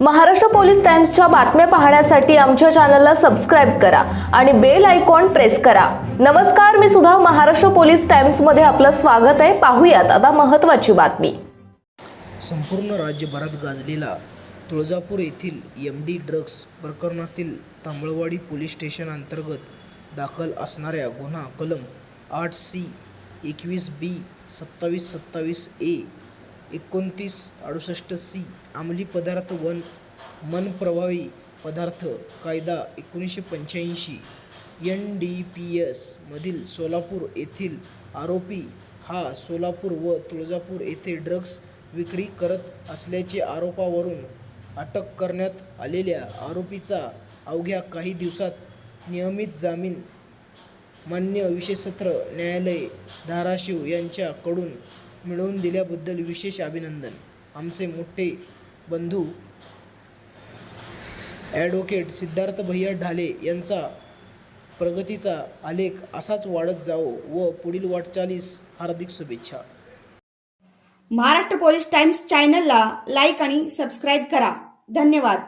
Maharashtra police टाइम्सच्या बातम्या पाहण्यासाठी आमच्या चॅनलला सबस्क्राईब करा आणि बेल आयकॉन प्रेस करा. नमस्कार मी सुद्धा महाराष्ट्र पोलीस टाइम्समध्ये आपलं स्वागत आहे. पाहूयात आता महत्त्वाची बातमी. संपूर्ण राज्यभरात गाजलेला तुळजापूर येथील एम डी ड्रग्स प्रकरणातील तांबळवाडी पोलीस स्टेशन अंतर्गत दाखल असणाऱ्या गुन्हा कलम आठ सी एकवीस बी सत्तावीस सत्तावीस ए एकोणतीस अडुसष्ट सी अंमली पदार्थ वन मन प्रभावी पदार्थ कायदा एकोणीसशे पंच्याऐंशी एन डी पी एसमधील सोलापूर येथील आरोपी हा सोलापूर व तुळजापूर येथे ड्रग्स विक्री करत असल्याचे आरोपावरून अटक करण्यात आलेल्या आरोपीचा अवघ्या काही दिवसात नियमित जामीन मान्य विशेष सत्र न्यायालय धाराशिव यांच्याकडून मिळवून दिल्याबद्दल विशेष अभिनंदन. आमचे मोठे बंधू ॲडव्होकेट सिद्धार्थ भैया ढाले यांचा प्रगतीचा आलेख असाच वाढत जावो व पुढील वाटचालीस हार्दिक शुभेच्छा. महाराष्ट्र पोलीस टाइम्स चॅनलला लाईक आणि सबस्क्राईब करा. धन्यवाद.